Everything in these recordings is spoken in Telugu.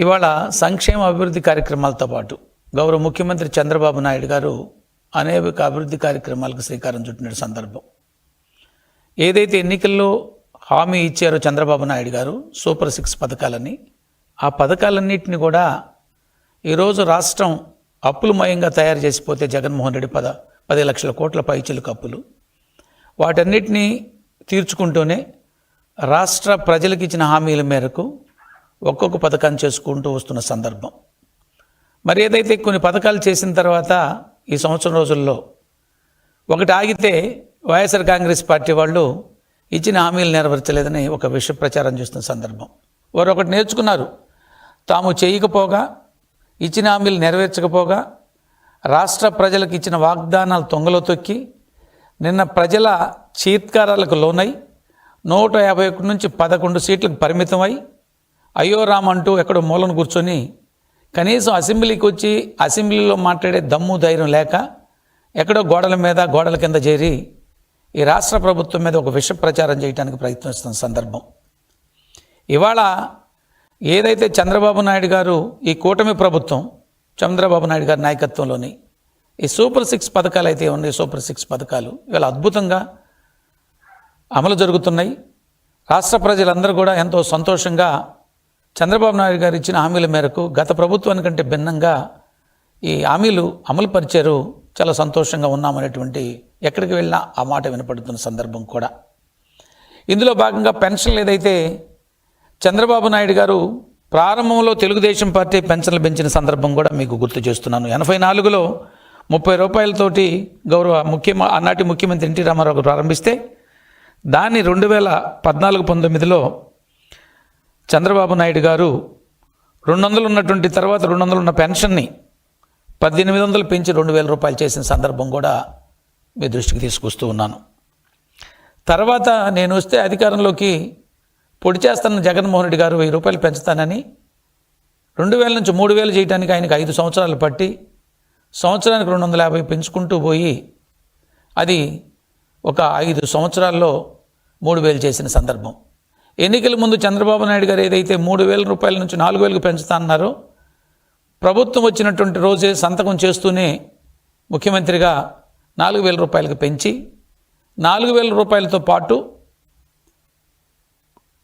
ఇవాళ సంక్షేమ అభివృద్ధి కార్యక్రమాలతో పాటు గౌరవ ముఖ్యమంత్రి చంద్రబాబు నాయుడు గారు అనేక అభివృద్ధి కార్యక్రమాలకు శ్రీకారం చుట్టిన సందర్భం. ఏదైతే ఎన్నికల్లో హామీ ఇచ్చారో చంద్రబాబు నాయుడు గారు సూపర్ సిక్స్ పథకాలని ఆ పథకాలన్నింటినీ కూడా ఈరోజు రాష్ట్రం అప్పులమయంగా తయారు చేసిపోతే జగన్మోహన్ రెడ్డి పద పది లక్షల కోట్ల పైచిలుకు అప్పులు. వాటన్నిటినీ తీర్చుకుంటూనే రాష్ట్ర ప్రజలకు ఇచ్చిన హామీల మేరకు ఒక్కొక్క పథకాన్ని చేసుకుంటూ వస్తున్న సందర్భం. మరి ఏదైతే కొన్ని పథకాలు చేసిన తర్వాత ఈ సంవత్సరం రోజుల్లో ఒకటి ఆగితే వైఎస్ఆర్ కాంగ్రెస్ పార్టీ వాళ్ళు ఇచ్చిన హామీలు నెరవేర్చలేదని ఒక విష ప్రచారం చేస్తున్న సందర్భం. వారు ఒకటి నేర్చుకున్నారు. తాము చేయకపోగా ఇచ్చిన హామీలు నెరవేర్చకపోగా రాష్ట్ర ప్రజలకు ఇచ్చిన వాగ్దానాలు తొంగలో తొక్కి నిన్న ప్రజల చీత్కారాలకు లోనై నూట యాభై ఒకటి నుంచి పదకొండు సీట్లకు పరిమితమై అయ్యో రామ్ అంటూ ఎక్కడో మూలను కూర్చొని కనీసం అసెంబ్లీకి వచ్చి అసెంబ్లీలో మాట్లాడే దమ్ము ధైర్యం లేక ఎక్కడో గోడల మీద గోడల కింద చేరి ఈ రాష్ట్ర ప్రభుత్వం మీద ఒక విష ప్రచారం చేయడానికి ప్రయత్నిస్తున్న సందర్భం. ఇవాళ ఏదైతే చంద్రబాబు నాయుడు గారు ఈ కూటమి ప్రభుత్వం చంద్రబాబు నాయుడు గారి నాయకత్వంలోని ఈ సూపర్ సిక్స్ పథకాలు అయితే ఉన్నాయి సూపర్ సిక్స్ పథకాలు. ఇవాళ అద్భుతంగా అమలు జరుగుతున్నాయి. రాష్ట్ర ప్రజలందరూ కూడా ఎంతో సంతోషంగా చంద్రబాబు నాయుడు గారు ఇచ్చిన హామీల మేరకు గత ప్రభుత్వానికంటే భిన్నంగా ఈ హామీలు అమలు పరిచారు. చాలా సంతోషంగా ఉన్నామనేటువంటి ఎక్కడికి వెళ్ళినా ఆ మాట వినపడుతున్న సందర్భం కూడా. ఇందులో భాగంగా పెన్షన్లు ఏదైతే చంద్రబాబు నాయుడు గారు ప్రారంభంలో తెలుగుదేశం పార్టీ పెన్షన్లు పెంచిన సందర్భం కూడా మీకు గుర్తు చేస్తున్నాను. ఎనభై నాలుగులో ముప్పై రూపాయలతోటి గౌరవ ముఖ్య ఆనాటి ముఖ్యమంత్రి ఎన్టీ రామారావు ప్రారంభిస్తే దాన్ని రెండు వేల పద్నాలుగు పంతొమ్మిదిలో చంద్రబాబు నాయుడు గారు రెండు వందలు ఉన్నటువంటి తర్వాత రెండు వందలు ఉన్న పెన్షన్ని పద్దెనిమిది వందలు పెంచి రెండు వేల రూపాయలు చేసిన సందర్భం కూడా మీ దృష్టికి తీసుకొస్తూ ఉన్నాను. తర్వాత నేను వస్తే అధికారంలోకి పొడి చేస్తున్న జగన్మోహన్ రెడ్డి గారు వెయ్యి రూపాయలు పెంచుతానని రెండు వేల నుంచి మూడు వేలు చేయడానికి ఆయనకు ఐదు సంవత్సరాలు పట్టి సంవత్సరానికి రెండు వందల యాభై పెంచుకుంటూ పోయి అది ఒక ఐదు సంవత్సరాల్లో మూడు వేలు చేసిన సందర్భం. ఎన్నికల ముందు చంద్రబాబు నాయుడు గారు ఏదైతే మూడు వేల రూపాయల నుంచి నాలుగు వేలకు పెంచుతా అన్నారో ప్రభుత్వం వచ్చినటువంటి రోజే సంతకం చేస్తూనే ముఖ్యమంత్రిగా నాలుగు వేల రూపాయలకు పెంచి నాలుగు వేల రూపాయలతో పాటు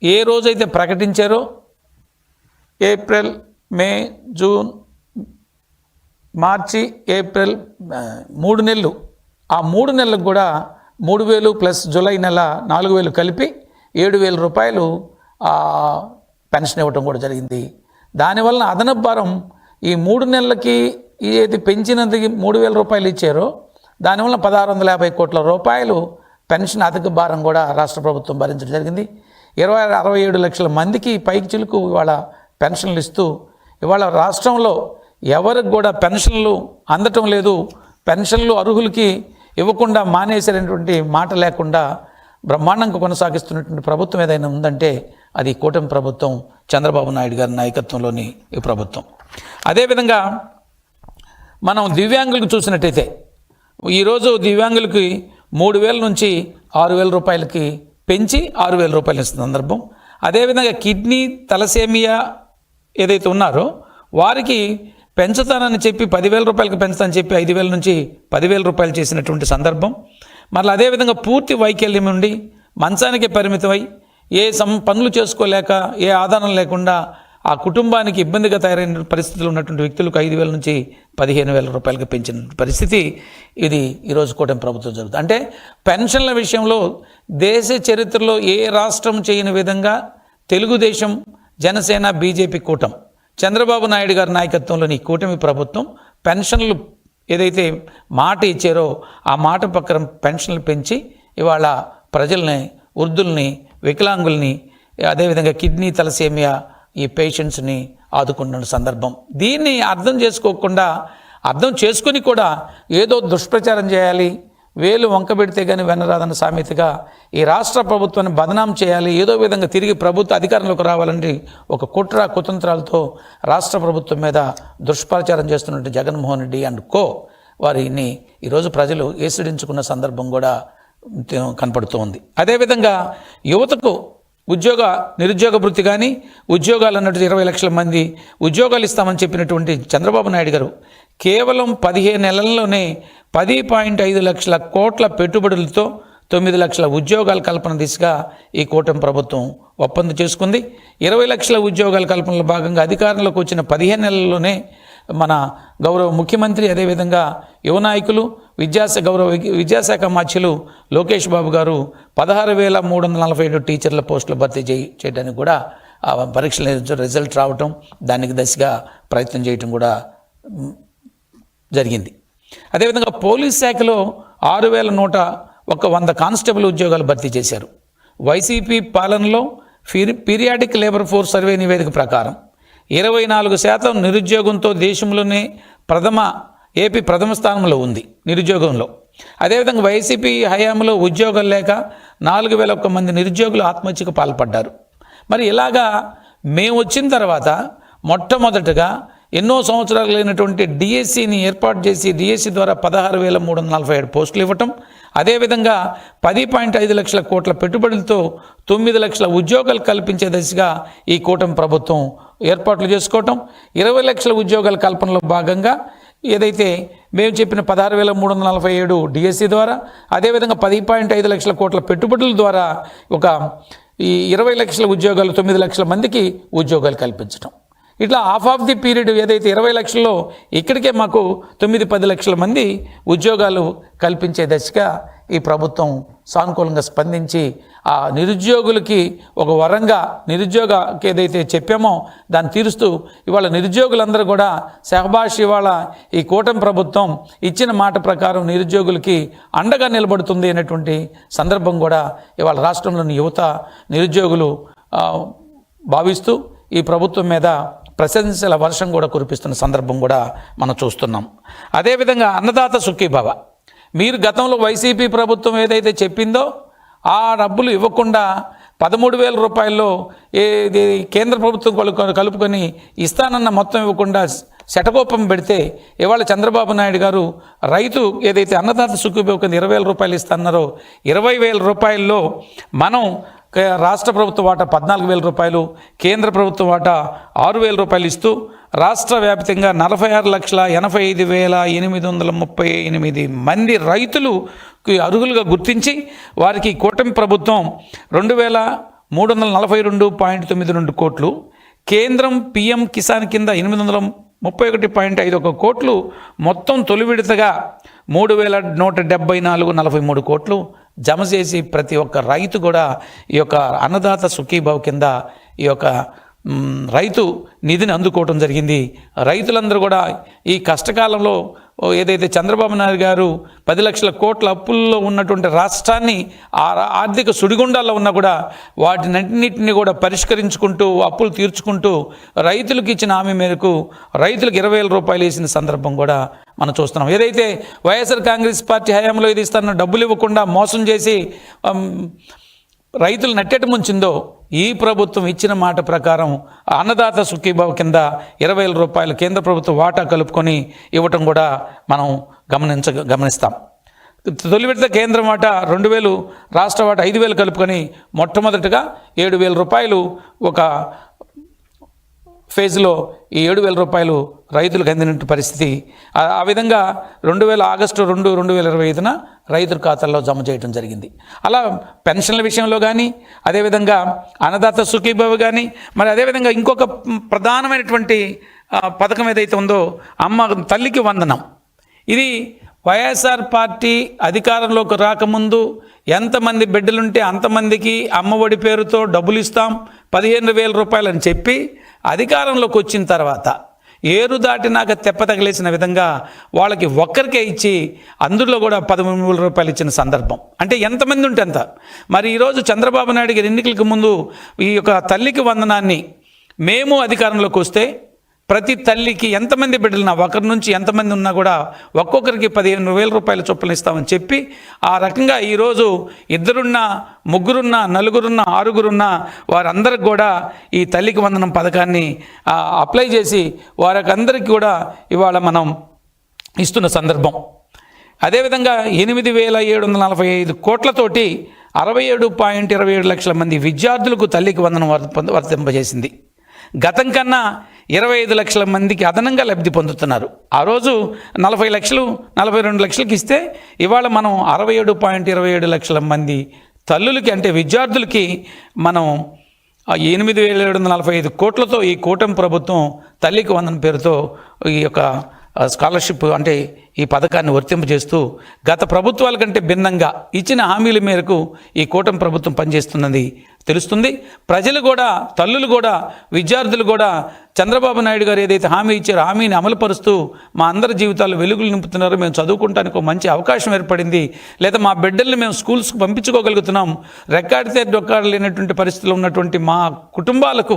ఏ రోజైతే ప్రకటించారో April May June March April మూడు నెలలు. ఆ మూడు నెలలకు కూడా మూడు వేలు ప్లస్ జూలై నెల నాలుగు వేలు కలిపి ఏడు వేల రూపాయలు పెన్షన్ ఇవ్వటం కూడా జరిగింది. దానివల్ల అదనపు భారం ఈ మూడు నెలలకి ఏది పెంచినది మూడు వేల రూపాయలు ఇచ్చారో దానివల్ల పదహారు వందల యాభై కోట్ల రూపాయలు పెన్షన్ అధిక భారం కూడా రాష్ట్ర ప్రభుత్వం భరించడం జరిగింది. ఇరవై అరవై ఏడు లక్షల మందికి పైకి చిలుకు ఇవాళ పెన్షన్లు ఇస్తూ ఇవాళ రాష్ట్రంలో ఎవరికి కూడా పెన్షన్లు అందటం లేదు. పెన్షన్లు అర్హులకి ఇవ్వకుండా మానేసేటటువంటి మాట లేకుండా బ్రహ్మాండంగా కొనసాగిస్తున్నటువంటి ప్రభుత్వం ఏదైనా ఉందంటే అది కూటమి ప్రభుత్వం చంద్రబాబు నాయుడు గారి నాయకత్వంలోని ఈ ప్రభుత్వం. అదేవిధంగా మనం దివ్యాంగులకు చూసినట్టయితే ఈరోజు దివ్యాంగులకి మూడు వేల నుంచి ఆరు వేల రూపాయలకి పెంచి ఆరు వేల రూపాయలు ఇస్తున్న సందర్భం. అదేవిధంగా కిడ్నీ తలసేమియా ఏదైతే ఉన్నారో వారికి పెంచుతానని చెప్పి పదివేల రూపాయలకి పెంచుతానని చెప్పి ఐదు వేల నుంచి పదివేల రూపాయలు చేసినటువంటి సందర్భం. మరలా అదేవిధంగా పూర్తి వైకల్యం ఉండి మంచానికి పరిమితమై ఏ సం పనులు చేసుకోలేక ఏ ఆధారం లేకుండా ఆ కుటుంబానికి ఇబ్బందిగా తయారైన పరిస్థితులు ఉన్నటువంటి వ్యక్తులకు ఐదు వేల నుంచి పదిహేను వేల రూపాయలకు పెంచిన పరిస్థితి ఇది ఈరోజు కూటమి ప్రభుత్వం జరుగుతుంది. అంటే పెన్షన్ల విషయంలో దేశ చరిత్రలో ఏ రాష్ట్రం చేయని విధంగా తెలుగుదేశం జనసేన బీజేపీ కూటం చంద్రబాబు నాయుడు గారి నాయకత్వంలోని కూటమి ప్రభుత్వం పెన్షన్లు ఏదైతే మాట ఇచ్చారో ఆ మాట ప్రకారం పెన్షన్లు పెంచి ఇవాళ ప్రజల్ని వృద్ధుల్ని వికలాంగుల్ని అదేవిధంగా కిడ్నీ తలసేమియా ఈ పేషెంట్స్ని ఆదుకుంటున్న సందర్భం. దీన్ని అర్థం చేసుకోకుండా అర్థం చేసుకుని కూడా ఏదో దుష్ప్రచారం చేయాలి వేలు వంక పెడితే కానీ వెనరాదన్న సామెతగా ఈ రాష్ట్ర ప్రభుత్వాన్ని బదనాం చేయాలి ఏదో విధంగా తిరిగి ప్రభుత్వ అధికారంలోకి రావాలని ఒక కుట్ర కుతంత్రాలతో రాష్ట్ర ప్రభుత్వం మీద దుష్ప్రచారం చేస్తున్నట్టు జగన్మోహన్ రెడ్డి అండ్ కో వారిని ఈరోజు ప్రజలు ఏసిడించుకున్న సందర్భం కూడా కనపడుతూ ఉంది అదేవిధంగా యువతకు ఉద్యోగ నిరుద్యోగ వృత్తి కానీ ఉద్యోగాలు అన్నట్టు ఇరవై లక్షల మంది ఉద్యోగాలు ఇస్తామని చెప్పినటువంటి చంద్రబాబు నాయుడు గారు కేవలం పదిహేను నెలల్లోనే పది పాయింట్ ఐదు లక్షల కోట్ల పెట్టుబడులతో తొమ్మిది లక్షల ఉద్యోగాల కల్పన దిశగా ఈ కూటమి ప్రభుత్వం ఒప్పందం చేసుకుంది. ఇరవై లక్షల ఉద్యోగాల కల్పనలో భాగంగా అధికారంలోకి వచ్చిన పదిహేను నెలల్లోనే మన గౌరవ ముఖ్యమంత్రి అదేవిధంగా యువ నాయకులు విద్యాశా గౌరవ విద్యాశాఖ మాధ్యులు లోకేష్ బాబు గారు పదహారు వేల మూడు వందల నలభై ఏడు టీచర్ల పోస్టులు భర్తీ చేయి చేయడానికి కూడా పరీక్షలు పరీక్షల రిజల్ట్ రావటం దానికి దశగా ప్రయత్నం చేయటం కూడా జరిగింది. అదేవిధంగా పోలీస్ శాఖలో ఆరు వేల నూట ఒక వంద కానిస్టేబుల్ ఉద్యోగాలు భర్తీ చేశారు. వైసీపీ పాలనలో పీరియాడిక్ లేబర్ ఫోర్స్ సర్వే నివేదిక ప్రకారం ఇరవై నాలుగు శాతం నిరుద్యోగంతో దేశంలోనే ప్రథమ ఏపీ ప్రథమ స్థానంలో ఉంది నిరుద్యోగంలో. అదేవిధంగా వైసీపీ హయాంలో ఉద్యోగం లేక నాలుగు వేల ఒక్క మంది నిరుద్యోగులు ఆత్మహత్యకు పాల్పడ్డారు. మరి ఇలాగా మేము వచ్చిన తర్వాత మొట్టమొదటగా ఎన్నో సంవత్సరాలు లేనటువంటి డిఎస్సిని ఏర్పాటు చేసి డిఎస్సి ద్వారా పదహారు వేల మూడు వందల నలభై ఏడు పోస్టులు ఇవ్వటం అదేవిధంగా పది పాయింట్ ఐదు లక్షల కోట్ల పెట్టుబడులతో తొమ్మిది లక్షల ఉద్యోగాలు కల్పించే దిశగా ఈ కూటమి ప్రభుత్వం ఏర్పాట్లు చేసుకోవటం ఇరవై లక్షల ఉద్యోగాల కల్పనలో భాగంగా ఏదైతే మేము చెప్పిన పదహారు వేల మూడు వందల నలభై ఏడు డిఎస్సి ద్వారా అదేవిధంగా పది పాయింట్ ఐదు లక్షల కోట్ల పెట్టుబడుల ద్వారా ఒక ఈ ఇరవై లక్షల ఉద్యోగాలు తొమ్మిది లక్షల మందికి ఉద్యోగాలు కల్పించడం ఇట్లా హాఫ్ ఆఫ్ ది పీరియడ్ ఏదైతే ఇరవై లక్షల్లో ఇక్కడికే మాకు తొమ్మిది పది లక్షల మంది ఉద్యోగాలు కల్పించే దశగా ఈ ప్రభుత్వం సానుకూలంగా స్పందించి ఆ నిరుద్యోగులకి ఒక వరంగా నిరుద్యోగకి ఏదైతే చెప్పామో దాన్ని తీరుస్తూ ఇవాళ నిరుద్యోగులందరూ కూడా సహబాష్ ఇవాళ ఈ కూటమి ప్రభుత్వం ఇచ్చిన మాట ప్రకారం నిరుద్యోగులకి అండగా నిలబడుతుంది అనేటువంటి సందర్భం కూడా ఇవాళ రాష్ట్రంలోని యువత నిరుద్యోగులు భావిస్తూ ఈ ప్రభుత్వం మీద ప్రశంసల వర్షం కూడా కురిపిస్తున్న సందర్భం కూడా మనం చూస్తున్నాం. అదేవిధంగా అన్నదాత సుఖీభావ. మీరు గతంలో వైసీపీ ప్రభుత్వం ఏదైతే చెప్పిందో ఆ డబ్బులు ఇవ్వకుండా పదమూడు వేల రూపాయల్లో ఏది కేంద్ర ప్రభుత్వం కలు కలుపుకొని ఇస్తానన్న మొత్తం ఇవ్వకుండా శటకోపం పెడితే ఇవాళ చంద్రబాబు నాయుడు గారు రైతు ఏదైతే అన్నదాత సుఖీభవ కింద ఇరవై వేల రూపాయలు ఇస్తున్నారో ఇరవై వేల రూపాయల్లో మనం రాష్ట్ర ప్రభుత్వ వాటా పద్నాలుగు వేల రూపాయలు కేంద్ర ప్రభుత్వ వాటా ఆరు వేల రూపాయలు ఇస్తూ రాష్ట్ర వ్యాప్తంగా నలభై ఆరు లక్షల ఎనభై ఐదు వేల ఎనిమిది వందల ముప్పై ఎనిమిది మంది రైతులు అర్హులుగా గుర్తించి వారికి కూటమి ప్రభుత్వం రెండు వేల మూడు వందల నలభై రెండు పాయింట్ తొమ్మిది రెండు కోట్లు కేంద్రం పిఎం కిసాన్ కింద ఎనిమిది వందల ముప్పై ఒకటి పాయింట్ ఐదు ఒక కోట్లు మొత్తం తొలి విడతగా మూడు వేల నూట డెబ్బై నాలుగు నలభై మూడు కోట్లు జమ చేసి ప్రతి ఒక్క రైతు కూడా ఈ యొక్క అన్నదాత సుఖీభావ్ కింద ఈ యొక్క రైతు నిధిని అందుకోవటం జరిగింది. రైతులందరూ కూడా ఈ కష్టకాలంలో ఏదైతే చంద్రబాబు నాయుడు గారు పది లక్షల కోట్ల అప్పుల్లో ఉన్నటువంటి రాష్ట్రాన్ని ఆ రా- ఆర్థిక సుడిగుండాల్లో ఉన్నా కూడా వాటినన్నింటినీ కూడా పరిష్కరించుకుంటూ అప్పులు తీర్చుకుంటూ రైతులకు ఇచ్చిన హామీ మేరకు రైతులకు ఇరవై వేల రూపాయలు వేసిన సందర్భం కూడా మనం చూస్తున్నాం. ఏదైతే వైఎస్ఆర్ కాంగ్రెస్ పార్టీ హయాంలో ఇది ఇస్తారన్న డబ్బులు ఇవ్వకుండా మోసం చేసి రైతులు నట్టెట ముంచిందో ఈ ప్రభుత్వం ఇచ్చిన మాట ప్రకారం అన్నదాత సుఖీభావ కింద ఇరవై వేల రూపాయలు కేంద్ర ప్రభుత్వం వాటా కలుపుకొని ఇవ్వటం కూడా మనం గమనించ గమనిస్తాం. తొలి విడత కేంద్ర వాటా రెండు వేలు రాష్ట్ర వాటా ఐదు వేలు కలుపుకొని మొట్టమొదటిగా ఏడు వేల రూపాయలు ఒక ఫేజ్లో ఈ ఏడు వేల రూపాయలు రైతులకు అందినట్టు పరిస్థితి. ఆ- విధంగా రెండు వేల ఆగస్టు రెండు రెండు వేల ఇరవై ఐదున రైతుల ఖాతాల్లో జమ చేయడం జరిగింది. అలా పెన్షన్ల విషయంలో కానీ అదేవిధంగా అన్నదాత సుఖీభావ కానీ మరి అదేవిధంగా ఇంకొక ప్రధానమైనటువంటి పథకం ఏదైతే ఉందో అమ్మ తల్లికి వందనం. ఇది వైఎస్ఆర్ పార్టీ అధికారంలోకి రాకముందు ఎంతమంది బిడ్డలుంటే అంతమందికి అమ్మఒడి పేరుతో డబ్బులు ఇస్తాం పదిహేను వేల రూపాయలని చెప్పి అధికారంలోకి వచ్చిన తర్వాత ఏరు దాటినాక తెప్ప తగిలేసిన విధంగా వాళ్ళకి ఒక్కరికే ఇచ్చి అందులో కూడా పదమూడు వేల రూపాయలు ఇచ్చిన సందర్భం. అంటే ఎంతమంది ఉంటే అంత. మరి ఈరోజు చంద్రబాబు నాయుడు గారి ఎన్నికలకు ముందు ఈ యొక్క తల్లికి వందనాన్ని మేము అధికారంలోకి వస్తే ప్రతి తల్లికి ఎంతమంది బిడ్డలున్నా ఒకరి నుంచి ఎంతమంది ఉన్నా కూడా ఒక్కొక్కరికి పదిహేను వేల రూపాయల చొప్పున ఇస్తామని చెప్పి ఆ రకంగా ఈరోజు ఇద్దరున్నా ముగ్గురున్నా నలుగురున్నా ఆరుగురున్నా వారందరికి కూడా ఈ తల్లికి వందనం పథకాన్ని అప్లై చేసి వారికి కూడా ఇవాళ మనం ఇస్తున్న సందర్భం. అదేవిధంగా ఎనిమిది వేల ఏడు వందల నలభై ఐదు కోట్లతోటి అరవై ఏడు పాయింట్ ఇరవై ఏడు లక్షల మంది విద్యార్థులకు తల్లికి వందనం వర్తింపజేసింది. గతం కన్నా ఇరవై ఐదు లక్షల మందికి అదనంగా లబ్ధి పొందుతున్నారు. ఆ రోజు నలభై లక్షలు నలభై రెండు లక్షలకి ఇస్తే ఇవాళ మనం అరవై ఏడు పాయింట్ ఇరవై ఏడు లక్షల మంది తల్లులకి అంటే విద్యార్థులకి మనం ఎనిమిది వేల ఏడు వందల నలభై ఐదు కోట్లతో ఈ కూటమి ప్రభుత్వం తల్లికి వందన పేరుతో ఈ యొక్క స్కాలర్షిప్ అంటే ఈ పథకాన్ని వర్తింపజేస్తూ గత ప్రభుత్వాల కంటే భిన్నంగా ఇచ్చిన హామీల మేరకు ఈ కూటమి ప్రభుత్వం పనిచేస్తున్నది. తెలుస్తుంది. ప్రజలు కూడా తల్లులు కూడా విద్యార్థులు కూడా చంద్రబాబు నాయుడు గారు ఏదైతే హామీ ఇచ్చారో హామీని అమలుపరుస్తూ మా అందరి జీవితాల్లో వెలుగులు నింపుతున్నారో. మేము చదువుకుంటానికి ఒక మంచి అవకాశం ఏర్పడింది. లేదా మా బిడ్డల్ని మేము స్కూల్స్కి పంపించుకోగలుగుతున్నాం. రెక్కాడితే డొక్కాడు లేనటువంటి పరిస్థితులు ఉన్నటువంటి మా కుటుంబాలకు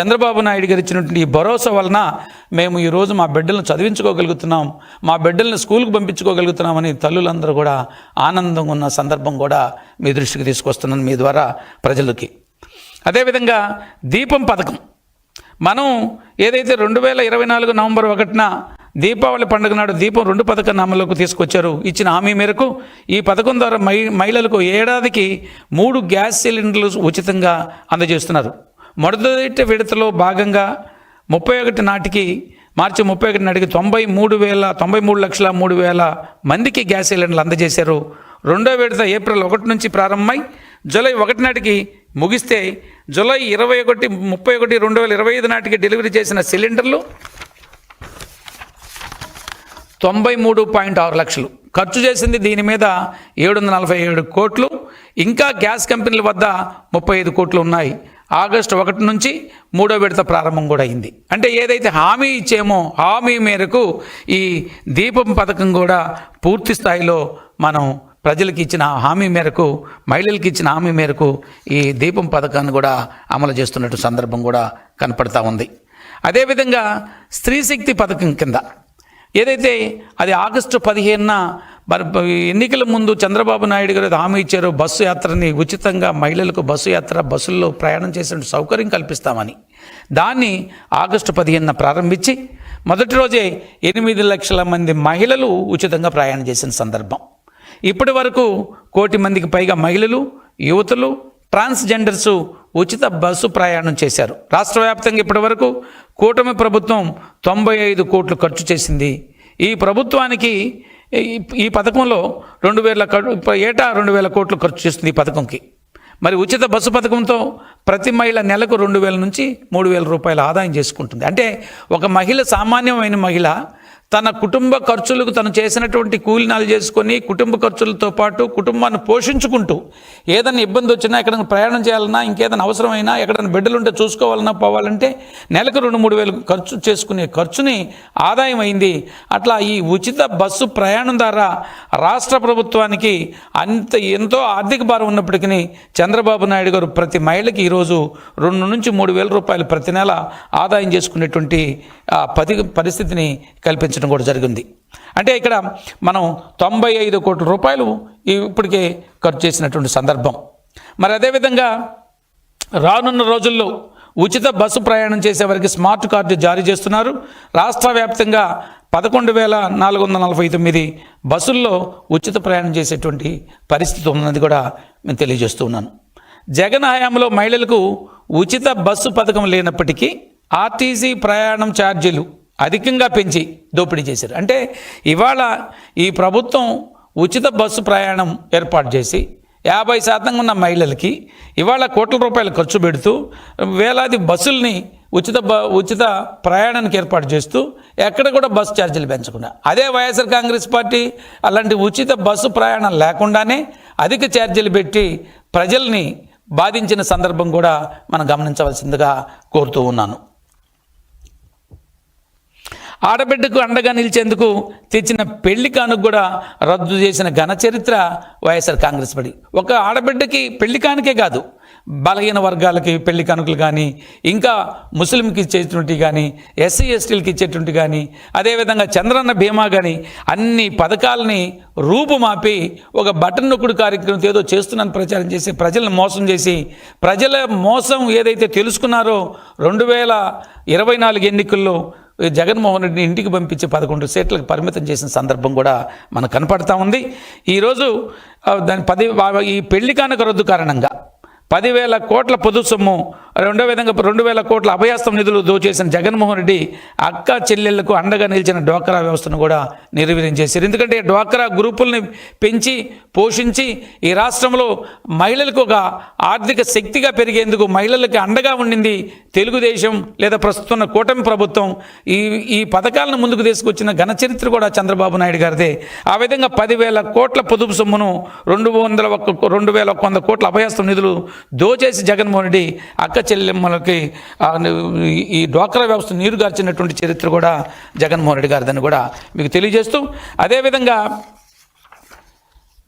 చంద్రబాబు నాయుడు గారు ఇచ్చినటువంటి ఈ భరోసా వలన మేము ఈరోజు మా బిడ్డలను చదివించుకోగలుగుతున్నాం. మా బిడ్డల్ని స్కూల్కి పంపించుకోగలుగుతున్నామని తల్లులందరూ కూడా ఆనందంగా ఉన్న సందర్భం కూడా మీ దృష్టికి తీసుకొస్తున్నాను మీ ద్వారా ప్రజలకి. అదేవిధంగా దీపం పథకం. మనం ఏదైతే రెండు వేల ఇరవై నాలుగు నవంబర్ ఒకటిన దీపావళి పండుగ నాడు దీపం రెండు పథకాన్ని అమలులోకి తీసుకొచ్చారు ఇచ్చిన హామీ మేరకు ఈ పథకం ద్వారా మహి మహిళలకు ఏడాదికి మూడు గ్యాస్ సిలిండర్లు ఉచితంగా అందజేస్తున్నారు. మొదటి విడతలో భాగంగా ముప్పై ఒకటి నాటికి మార్చి ముప్పై ఒకటి నాటికి తొంభై మూడు వేల తొంభై మూడు లక్షల మూడు వేల మందికి గ్యాస్ సిలిండర్లు అందజేశారు. రెండో విడత ఏప్రిల్ ఒకటి నుంచి ప్రారంభమై జూలై ఒకటి నాటికి ముగిస్తే జూలై ఇరవై ఒకటి ముప్పై ఒకటి రెండు వేల ఇరవై ఐదు నాటికి డెలివరీ చేసిన సిలిండర్లు తొంభై మూడు పాయింట్ ఆరు లక్షలు. ఖర్చు చేసింది దీని మీద ఏడు వందల నలభై ఏడు కోట్లు. ఇంకా గ్యాస్ కంపెనీల వద్ద ముప్పై ఐదు కోట్లు ఉన్నాయి. ఆగస్టు ఒకటి నుంచి మూడో విడత ప్రారంభం కూడా అయింది. అంటే ఏదైతే హామీ ఇచ్చేమో హామీ మేరకు ఈ దీపం పథకం కూడా పూర్తి స్థాయిలో మనం ప్రజలకు ఇచ్చిన హామీ మేరకు మహిళలకు ఇచ్చిన హామీ మేరకు ఈ దీపం పథకాన్ని కూడా అమలు చేస్తున్నట్టు సందర్భం కూడా కనపడతా ఉంది. అదేవిధంగా స్త్రీశక్తి పథకం కింద ఏదైతే అది ఆగస్టు పదిహేనున ఎన్నికల ముందు చంద్రబాబు నాయుడు గారు హామీ ఇచ్చారు బస్సు యాత్రని ఉచితంగా మహిళలకు బస్సు యాత్ర బస్సుల్లో ప్రయాణం చేసే సౌకర్యం కల్పిస్తామని దాన్ని ఆగస్టు పదిహేనున ప్రారంభించి మొదటి రోజే ఎనిమిది లక్షల మంది మహిళలు ఉచితంగా ప్రయాణం చేసిన సందర్భం. ఇప్పటి వరకు కోటి మందికి పైగా మహిళలు యువతులు ట్రాన్స్జెండర్స్ ఉచిత బస్సు ప్రయాణం చేశారు. రాష్ట్ర వ్యాప్తంగా ఇప్పటి వరకు కూటమి ప్రభుత్వం తొంభై ఐదు కోట్లు ఖర్చు చేసింది. ఈ ప్రభుత్వానికి ఈ- పథకంలో రెండు వేల ఏటా రెండు వేల కోట్లు ఖర్చు చేస్తుంది ఈ పథకంకి. మరి ఉచిత బస్సు పథకంతో ప్రతి మహిళ నెలకు రెండు వేల నుంచి మూడు వేల రూపాయల ఆదాయం చేసుకుంటుంది. అంటే ఒక మహిళ సామాన్యమైన మహిళ తన కుటుంబ ఖర్చులకు తను చేసినటువంటి కూలినాలు చేసుకొని కుటుంబ ఖర్చులతో పాటు కుటుంబాన్ని పోషించుకుంటూ ఏదైనా ఇబ్బంది వచ్చినా ఎక్కడైనా ప్రయాణం చేయాలన్నా ఇంకేదైనా అవసరమైనా ఎక్కడైనా బిడ్డలుంటే చూసుకోవాలన్నా పోవాలంటే నెలకు రెండు మూడు వేలు ఖర్చు చేసుకునే ఖర్చుని ఆదాయం అయింది. అట్లా ఈ ఉచిత బస్సు ప్రయాణం ద్వారా రాష్ట్ర ప్రభుత్వానికి అంత ఎంతో ఆర్థిక భారం ఉన్నప్పటికీ చంద్రబాబు నాయుడు గారు ప్రతి మహిళకి ఈరోజు రెండు నుంచి మూడు వేల రూపాయలు ప్రతి నెల ఆదాయం చేసుకునేటువంటి పది పరిస్థితిని కల్పించారు. చెల్లించడం కూడా జరిగింది. అంటే ఇక్కడ మనం తొంభై ఐదు కోట్ల రూపాయలు ఇప్పటికే ఖర్చు చేసినటువంటి సందర్భం. మరి అదేవిధంగా రానున్న రోజుల్లో ఉచిత బస్సు ప్రయాణం చేసే వారికి స్మార్ట్ కార్డు జారీ చేస్తున్నారు. రాష్ట్ర వ్యాప్తంగా పదకొండు వేల నాలుగు వందల నలభై తొమ్మిది బస్సుల్లో ఉచిత ప్రయాణం చేసేటువంటి పరిస్థితి ఉన్నది కూడా నేను తెలియజేస్తూ ఉన్నాను. జగన్ హయాంలో మహిళలకు ఉచిత బస్సు పథకం లేనప్పటికీ ఆర్టీసీ ప్రయాణం ఛార్జీలు అధికంగా పెంచి దోపిడీ చేశారు. అంటే ఇవాళ ఈ ప్రభుత్వం ఉచిత బస్సు ప్రయాణం ఏర్పాటు చేసి యాభై శాతం ఉన్న మహిళలకి ఇవాళ కోట్ల రూపాయలు ఖర్చు పెడుతూ వేలాది బస్సుల్ని ఉచిత బ ఉచిత ప్రయాణానికి ఏర్పాటు చేస్తూ ఎక్కడ కూడా బస్సు ఛార్జీలు పెంచకుండా. అదే వైఎస్ఆర్ కాంగ్రెస్ పార్టీ అలాంటి ఉచిత బస్సు ప్రయాణం లేకుండానే అధిక ఛార్జీలు పెట్టి ప్రజల్ని బాధించిన సందర్భం కూడా మనం గమనించవలసిందిగా కోరుతూ ఉన్నాను. ఆడబిడ్డకు అండగా నిలిచేందుకు తెచ్చిన పెళ్ళి కానుక కూడా రద్దు చేసిన ఘన చరిత్ర వైఎస్ఆర్ కాంగ్రెస్ పడి. ఒక ఆడబిడ్డకి పెళ్ళి కానుకే కాదు బలహీన వర్గాలకి పెళ్ళి కానుకలు కానీ ఇంకా ముస్లింకి ఇచ్చేటువంటి కానీ ఎస్సీ ఎస్టీలకి ఇచ్చేటువంటి కానీ అదేవిధంగా చంద్రన్న బీమా కానీ అన్ని పథకాలని రూపుమాపి ఒక బటన్ నొక్కుడు కార్యక్రమం ఏదో చేస్తున్నాను ప్రచారం చేసి ప్రజలను మోసం చేసి ప్రజల మోసం ఏదైతే తెలుసుకున్నారో రెండు వేల ఇరవై నాలుగు ఎన్నికల్లో జగన్మోహన్ రెడ్డిని ఇంటికి పంపించి పదకొండు సీట్లకు పరిమితం చేసిన సందర్భం కూడా మనకు కనపడతా ఉంది. ఈరోజు దాని పది ఈ పెళ్ళి కానుక రద్దు కారణంగా పదివేల కోట్ల పొదుపు సొమ్ము రెండో విధంగా రెండు వేల కోట్ల అభయాస్తం నిధులు దోచేసిన జగన్మోహన్ రెడ్డి అక్క చెల్లెళ్ళకు అండగా నిలిచిన డ్వాక్రా వ్యవస్థను కూడా నిర్వీర్యం చేశారు. ఎందుకంటే డ్వాక్రా గ్రూపుల్ని పెంచి పోషించి ఈ రాష్ట్రంలో మహిళలకు ఒక ఆర్థిక శక్తిగా పెరిగేందుకు మహిళలకు అండగా ఉండింది తెలుగుదేశం లేదా ప్రస్తుతం ఉన్న కూటమి ప్రభుత్వం. ఈ ఈ పథకాలను ముందుకు తీసుకొచ్చిన ఘన చరిత్ర కూడా చంద్రబాబు నాయుడు గారిదే. ఆ విధంగా పదివేల కోట్ల పొదుపు సొమ్మును రెండు వందల ఒక్క రెండు వేల ఒక్క వంద కోట్ల అభయాస్తం నిధులు దోచేసి జగన్మోహన్ రెడ్డి అక్క చెల్లెమ్మలకి ఈ- డ్వాక్రా వ్యవస్థ నీరుగార్చినటువంటి చరిత్ర కూడా జగన్మోహన్ రెడ్డి గారిదని కూడా మీకు తెలియజేస్తూ అదేవిధంగా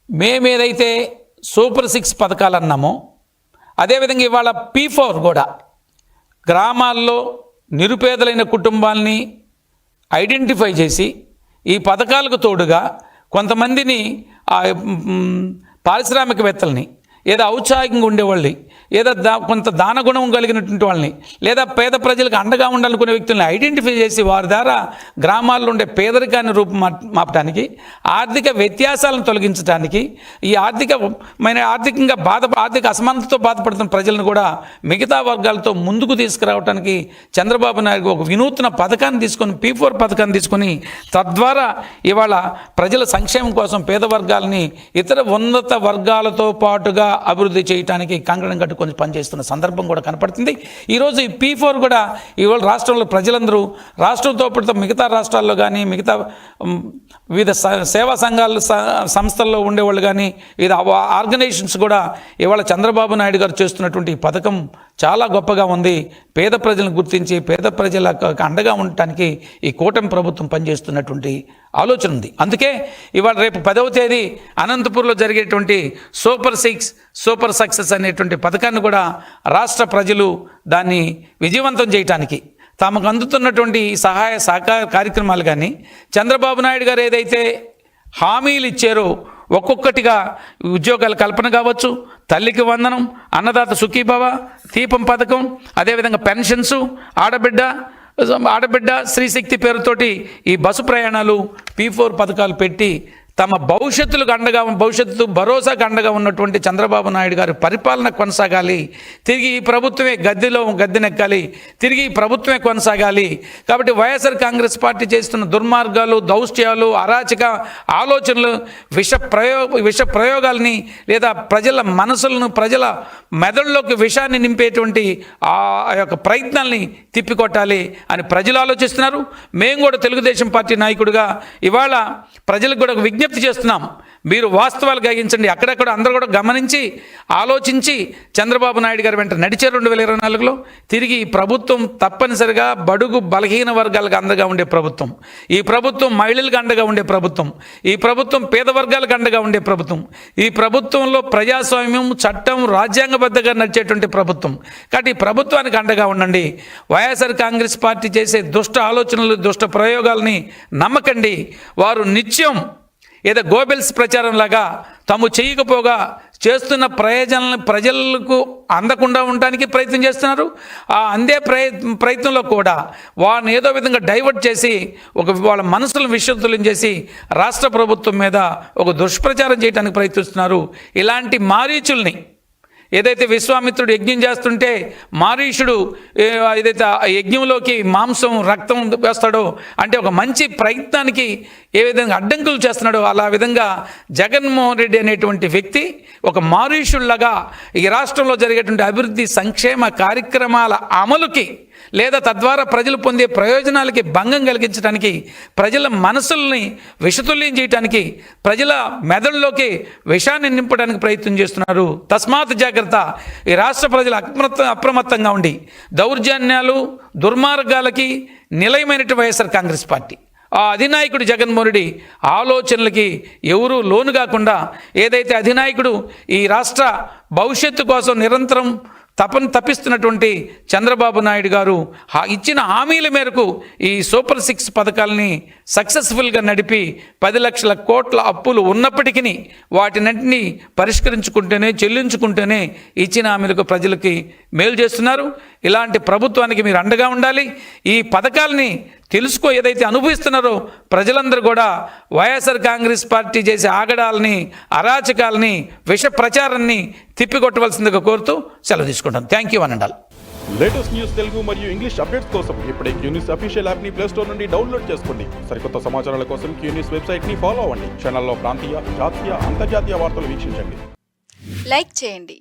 మేమేదైతే సూపర్ సిక్స్ పథకాలు అన్నామో అదేవిధంగా ఇవాళ పీ ఫోర్ కూడా గ్రామాల్లో నిరుపేదలైన కుటుంబాల్ని ఐడెంటిఫై చేసి ఈ పథకాలకు తోడుగా కొంతమందిని పారిశ్రామికవేత్తల్ని ఏదో ఔత్సాహికంగా ఉండేవాళ్ళని ఏదో దా కొంత దానగుణం కలిగినటువంటి వాళ్ళని లేదా పేద ప్రజలకు అండగా ఉండాలనుకునే వ్యక్తుల్ని ఐడెంటిఫై చేసి వారి ద్వారా గ్రామాల్లో ఉండే పేదరికాన్ని రూపు మాపడానికి ఆర్థిక వ్యత్యాసాలను తొలగించడానికి ఈ ఆర్థికమైన ఆర్థికంగా బాధ ఆర్థిక అసమానతతో బాధపడుతున్న ప్రజలను కూడా మిగతా వర్గాలతో ముందుకు తీసుకురావడానికి చంద్రబాబు నాయుడు ఒక వినూత్న పథకాన్ని తీసుకొని పీ ఫోర్ పథకాన్ని తీసుకొని తద్వారా ఇవాళ ప్రజల సంక్షేమం కోసం పేద వర్గాలని ఇతర ఉన్నత వర్గాలతో పాటుగా అభివృద్ధి చేయడానికి కంకణం కట్టుకొని పనిచేస్తున్న సందర్భం కూడా కనపడుతుంది. ఈరోజు ఈ పీ ఫోర్ కూడా ఇవాళ రాష్ట్రంలో ప్రజలందరూ రాష్ట్రంతో పాటు మిగతా రాష్ట్రాల్లో కానీ మిగతా వివిధ సేవా సంఘాలు సంస్థల్లో ఉండేవాళ్ళు కానీ వివిధ ఆర్గనైజేషన్స్ కూడా ఇవాళ చంద్రబాబు నాయుడు గారు చేస్తున్నటువంటి ఈ పథకం చాలా గొప్పగా ఉంది. పేద ప్రజలను గుర్తించి పేద ప్రజలకు అండగా ఉండటానికి ఈ కూటమి ప్రభుత్వం పనిచేస్తున్నటువంటి ఆలోచన ఉంది. అందుకే ఇవాళ రేపు పదవ తేదీ అనంతపూర్లో జరిగేటువంటి సూపర్ సిక్స్ సూపర్ సక్సెస్ అనేటువంటి పథకాన్ని కూడా రాష్ట్ర ప్రజలు దాన్ని విజయవంతం చేయటానికి తమకు అందుతున్నటువంటి సహాయ సహకార కార్యక్రమాలు కానీ చంద్రబాబు నాయుడు గారు ఏదైతే హామీలు ఇచ్చారో ఒక్కొక్కటిగా ఉద్యోగాల కల్పన కావచ్చు తల్లికి వందనం అన్నదాత సుఖీభవ దీపం పథకం అదేవిధంగా పెన్షన్స్ ఆడబిడ్డ ఆడబిడ్డ స్త్రీశక్తి పేరుతోటి ఈ బస్సు ప్రయాణాలు పీ ఫోర్ పథకాలు పెట్టి తమ భవిష్యత్తులకు అండగా భవిష్యత్తు భరోసాకు అండగా ఉన్నటువంటి చంద్రబాబు నాయుడు గారు పరిపాలన కొనసాగాలి. తిరిగి ఈ ప్రభుత్వమే గద్దెలో గద్దెనెక్కాలి. తిరిగి ఈ ప్రభుత్వమే కొనసాగాలి. కాబట్టి వైఎస్ఆర్ కాంగ్రెస్ పార్టీ చేస్తున్న దుర్మార్గాలు దౌష్ట్యాలు అరాచక ఆలోచనలు విష ప్రయోగ విష ప్రయోగాల్ని లేదా ప్రజల మనసులను ప్రజల మెదడులోకి విషాన్ని నింపేటువంటి ఆ యొక్క ప్రయత్నాల్ని తిప్పికొట్టాలి అని ప్రజలు ఆలోచిస్తున్నారు. మేము కూడా తెలుగుదేశం పార్టీ నాయకుడిగా ఇవాళ ప్రజలకు కూడా విజ్ఞప్తి విజ్ఞప్తి చేస్తున్నాం. మీరు వాస్తవాలు గ్రహించండి. అక్కడక్కడ అందరూ కూడా గమనించి ఆలోచించి చంద్రబాబు నాయుడు గారు వెంట నడిచే రెండు వేల ఇరవై నాలుగులో. తిరిగి ఈ ప్రభుత్వం తప్పనిసరిగా బడుగు బలహీన వర్గాలకు అండగా ఉండే ప్రభుత్వం. ఈ ప్రభుత్వం మహిళలకు అండగా ఉండే ప్రభుత్వం. ఈ ప్రభుత్వం పేద వర్గాలకు అండగా ఉండే ప్రభుత్వం. ఈ ప్రభుత్వంలో ప్రజాస్వామ్యం చట్టం రాజ్యాంగబద్ధంగా నడిచేటువంటి ప్రభుత్వం. కాబట్టి ఈ ప్రభుత్వానికి అండగా ఉండండి. వైఎస్ఆర్ కాంగ్రెస్ పార్టీ చేసే దుష్ట ఆలోచనలు దుష్ట ప్రయోగాల్ని నమ్మకండి. వారు నిత్యం ఏదో గోబెల్స్ ప్రచారం లాగా తాము చేయకపోగా చేస్తున్న ప్రయోజనాలను ప్రజలకు అందకుండా ఉండడానికి ప్రయత్నం చేస్తున్నారు. ఆ అందే ప్రయ ప్రయత్నంలో కూడా వారిని ఏదో విధంగా డైవర్ట్ చేసి ఒక వాళ్ళ మనసులను విశ్వతులం చేసి రాష్ట్ర ప్రభుత్వం మీద ఒక దుష్ప్రచారం చేయడానికి ప్రయత్నిస్తున్నారు. ఇలాంటి మారీచుల్ని ఏదైతే విశ్వామిత్రుడు యజ్ఞం చేస్తుంటే మారీషుడు ఏదైతే యజ్ఞంలోకి మాంసం రక్తం వేస్తాడో అంటే ఒక మంచి ప్రయత్నానికి ఏ విధంగా అడ్డంకులు చేస్తున్నాడో అలా విధంగా జగన్మోహన్ రెడ్డి అనేటువంటి వ్యక్తి ఒక మారీషుల్లాగా ఈ రాష్ట్రంలో జరిగేటువంటి అభివృద్ధి సంక్షేమ కార్యక్రమాల అమలుకి లేదా తద్వారా ప్రజలు పొందే ప్రయోజనాలకి భంగం కలిగించడానికి ప్రజల మనసుల్ని విషతుల్యం చేయడానికి ప్రజల మెదడులోకి విషాన్ని నింపడానికి ప్రయత్నం చేస్తున్నారు. తస్మాత్ జాగ్రత్త. ఈ రాష్ట్ర ప్రజలు అప్రమత్త అప్రమత్తంగా ఉండి దౌర్జన్యాలు దుర్మార్గాలకి నిలయమైనటువంటి వైఎస్ఆర్ కాంగ్రెస్ పార్టీ. ఆ అధినాయకుడు జగన్మోహనుడి ఆలోచనలకి ఎవరూ లోను కాకుండా ఏదైతే అధినాయకుడు ఈ రాష్ట్ర భవిష్యత్తు కోసం నిరంతరం తపన తప్పిస్తున్నటువంటి చంద్రబాబు నాయుడు గారు ఇచ్చిన హామీల మేరకు ఈ సూపర్ సిక్స్ పథకాలని సక్సెస్ఫుల్గా నడిపి పది లక్షల కోట్ల అప్పులు ఉన్నప్పటికీ వాటినన్నింటినీ పరిష్కరించుకుంటేనే చెల్లించుకుంటేనే ఇచ్చిన హామీలకు ప్రజలకి మేలు చేస్తున్నారు. ఇలాంటి ప్రభుత్వానికి మీరు అండగా ఉండాలి. ఈ పథకాలని తెలుసుకో ఏదైతే అనుభవిస్తున్నారో ప్రజలందరూ కూడా వైఎస్ఆర్ కాంగ్రెస్ పార్టీ చేసే ఆగడాలని అరాచకాలని విష ప్రచారాన్ని తిప్పికొట్టవలసిందిగా కోరుతూ సెలవు తీసుకుంటాను. థ్యాంక్ యూ అనండాల్. లేటెస్ట్ న్యూస్ తెలుగు మరియు ఇంగ్లీష్ అప్డేట్స్ కోసం ఇప్పుడే క్యూ న్యూస్ అఫీషియల్ యాప్ని ప్లే స్టోర్ నుండి డౌన్లోడ్ చేసుకోండి. సరికొత్త సమాచారాల కోసం క్యూ న్యూస్ వెబ్సైట్ని ఫాలో అవ్వండి. ఛానల్లో ప్రాంతీయ జాతీయ అంతర్జాతీయ వార్తలు వీక్షించండి. లైక్ చేయండి.